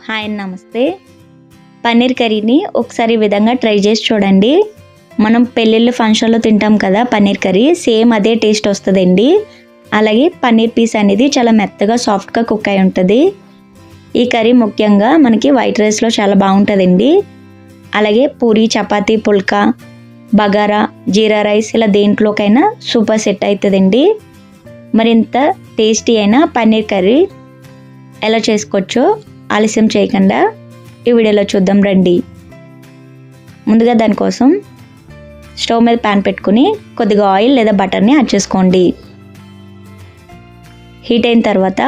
Hi నమస్తే. పన్నీర్ కర్రీని ఒకసారి విధంగా ట్రై చేసి చూడండి. మనం పెళ్ళిళ్ళు ఫంక్షన్లో తింటాం కదా పన్నీర్ కర్రీ సేమ్ అదే టేస్ట్ వస్తుందండి. అలాగే పన్నీర్ పీస్ అనేది చాలా మెత్తగా సాఫ్ట్గా కుక్ అయి ఉంటుంది. ఈ కర్రీ ముఖ్యంగా మనకి వైట్ రైస్లో చాలా బాగుంటుందండి. అలాగే పూరి చపాతీ పుల్కా బగారా జీరా రైస్ ఇలా దేంట్లోకైనా సూపర్ సెట్ అవుతుందండి మరింత టేస్టీ అయిన పన్నీర్ కర్రీ ఎలా చేసుకోవచ్చో ఆలస్యం చేయకుండా ఈ వీడియోలో చూద్దాం రండి. ముందుగా దానికోసం స్టవ్ మీద ప్యాన్ పెట్టుకుని కొద్దిగా ఆయిల్ లేదా బటర్ని యాడ్ చేసుకోండి. హీట్ అయిన తర్వాత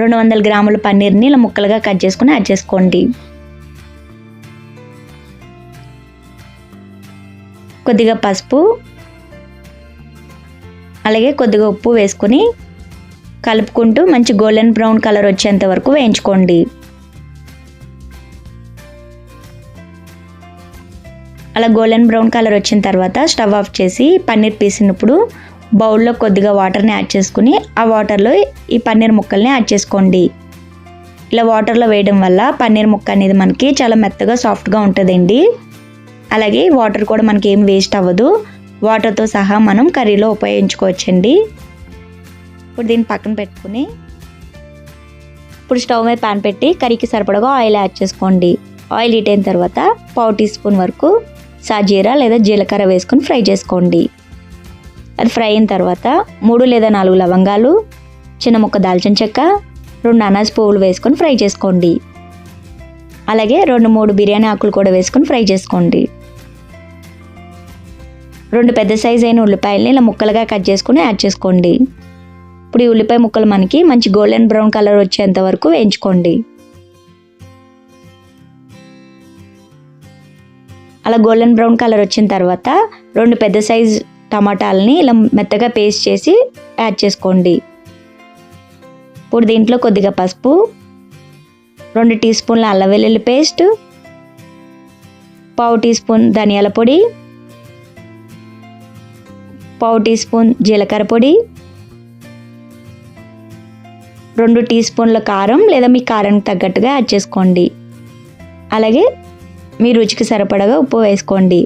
రెండు వందల గ్రాముల పన్నీర్ని ఇలా ముక్కలుగా కట్ చేసుకుని యాడ్ చేసుకోండి. కొద్దిగా పసుపు అలాగే కొద్దిగా ఉప్పు వేసుకొని కలుపుకుంటూ మంచి గోల్డెన్ బ్రౌన్ కలర్ వచ్చేంత వరకు వేయించుకోండి. అలా గోల్డెన్ బ్రౌన్ కలర్ వచ్చిన తర్వాత స్టవ్ ఆఫ్ చేసి పన్నీర్ పీసినప్పుడు బౌల్లో కొద్దిగా వాటర్ని యాడ్ చేసుకుని ఆ వాటర్లో ఈ పన్నీర్ ముక్కల్ని యాడ్ చేసుకోండి. ఇలా వాటర్లో వేయడం వల్ల పన్నీర్ ముక్క అనేది మనకి చాలా మెత్తగా సాఫ్ట్గా ఉంటుందండి. అలాగే వాటర్ కూడా మనకి ఏం వేస్ట్ అవ్వదు. వాటర్తో సహా మనం కర్రీలో ఉపయోగించుకోవచ్చండి. ఇప్పుడు దీన్ని పక్కన పెట్టుకుని ఇప్పుడు స్టవ్ మీద పాన్ పెట్టి కర్రీకి సరిపడగా ఆయిల్ యాడ్ చేసుకోండి. ఆయిల్ హీట్ అయిన తర్వాత పావు టీ స్పూన్ వరకు సాజీరా లేదా జీలకర్ర వేసుకొని ఫ్రై చేసుకోండి. అది ఫ్రై అయిన తర్వాత మూడు లేదా నాలుగు లవంగాలు చిన్న ముక్క దాల్చిన చెక్క రెండు అనాజ్ పువ్వులు వేసుకొని ఫ్రై చేసుకోండి. అలాగే రెండు మూడు బిర్యానీ ఆకులు కూడా వేసుకొని ఫ్రై చేసుకోండి. రెండు పెద్ద సైజ్ అయిన ఉల్లిపాయలని ఇలా ముక్కలుగా కట్ చేసుకుని యాడ్ చేసుకోండి. ఇప్పుడు ఈ ఉల్లిపాయ ముక్కలు మనకి మంచి గోల్డెన్ బ్రౌన్ కలర్ వచ్చేంత వరకు వేయించుకోండి. అలా గోల్డెన్ బ్రౌన్ కలర్ వచ్చిన తర్వాత రెండు పెద్ద సైజ్ టమాటాలని ఇలా మెత్తగా పేస్ట్ చేసి యాడ్ చేసుకోండి. ఇప్పుడు దీంట్లో కొద్దిగా పసుపు రెండు టీ స్పూన్ల అల్లం వెల్లుల్లి పేస్ట్ పావు టీ స్పూన్ ధనియాల పొడి పావు టీ స్పూన్ జీలకర్ర పొడి రెండు టీ స్పూన్ల కారం లేదా మీ కారానికి తగ్గట్టుగా యాడ్ చేసుకోండి. అలాగే మీ రుచికి సరిపడగా ఉప్పు వేసుకోండి.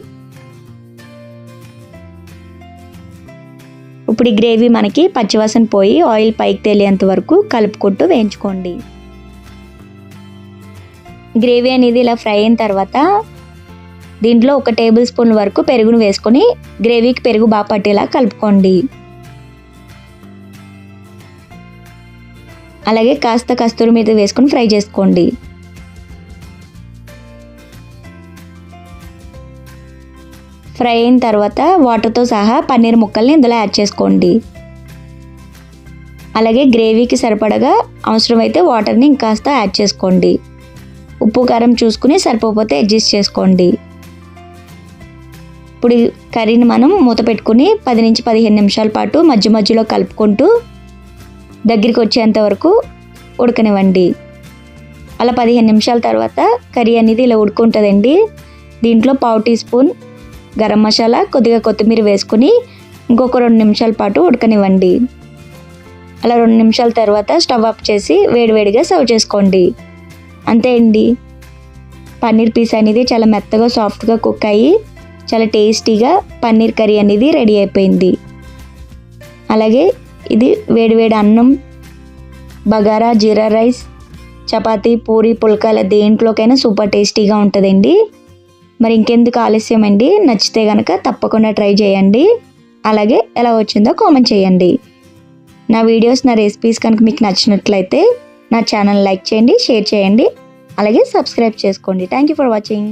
ఇప్పుడు ఈ గ్రేవీ మనకి పచ్చివాసన పోయి ఆయిల్ పైకి తేలేంత వరకు కలుపుకుంటూ వేయించుకోండి. గ్రేవీ అనేది ఇలా ఫ్రై అయిన తర్వాత దీంట్లో ఒక టేబుల్ స్పూన్ వరకు పెరుగును వేసుకొని గ్రేవీకి పెరుగు బాగా పట్టేలా కలుపుకోండి. అలాగే కాస్త కస్తూరి మీద వేసుకొని ఫ్రై చేసుకోండి. ఫ్రై అయిన తర్వాత వాటర్తో సహా పన్నీర్ ముక్కల్ని ఇందులో యాడ్ చేసుకోండి. అలాగే గ్రేవీకి సరిపడగా అవసరమైతే వాటర్ని ఇంకాస్త యాడ్ చేసుకోండి. ఉప్పు కారం చూసుకుని సరిపోతే అడ్జస్ట్ చేసుకోండి. ఇప్పుడు కర్రీని మనం మూత పెట్టుకుని పది నుంచి పదిహేను నిమిషాల పాటు మధ్య మధ్యలో కలుపుకుంటూ దగ్గరికి వచ్చేంత వరకు ఉడకనివ్వండి. అలా పదిహేను నిమిషాల తర్వాత కర్రీ అనేది ఇలా ఉడుకుంటుందండి. దీంట్లో పావు టీ స్పూన్ గరం మసాలా కొద్దిగా కొత్తిమీర వేసుకుని ఇంకొక రెండు నిమిషాల పాటు ఉడకనివ్వండి. అలా రెండు నిమిషాల తర్వాత స్టవ్ ఆఫ్ చేసి వేడివేడిగా సర్వ్ చేసుకోండి. అంతే అండి. పన్నీర్ పీస్ అనేది చాలా మెత్తగా సాఫ్ట్గా కుక్ అయ్యి చాలా టేస్టీగా పన్నీర్ కర్రీ అనేది రెడీ అయిపోయింది. అలాగే ఇది వేడివేడి అన్నం బగారా జీరా రైస్ చపాతీ పూరి పుల్కాల దేంట్లోకైనా సూపర్ టేస్టీగా ఉంటుందండి. మరి ఇంకెందుకు ఆలస్యం అండి నచ్చితే కనుక తప్పకుండా ట్రై చేయండి. అలాగే ఎలా వచ్చిందో కామెంట్ చేయండి. నా వీడియోస్ నా రెసిపీస్ కనుక మీకు నచ్చినట్లయితే నా ఛానల్ లైక్ చేయండి షేర్ చేయండి. అలాగే సబ్స్క్రైబ్ చేసుకోండి. Thank you for watching.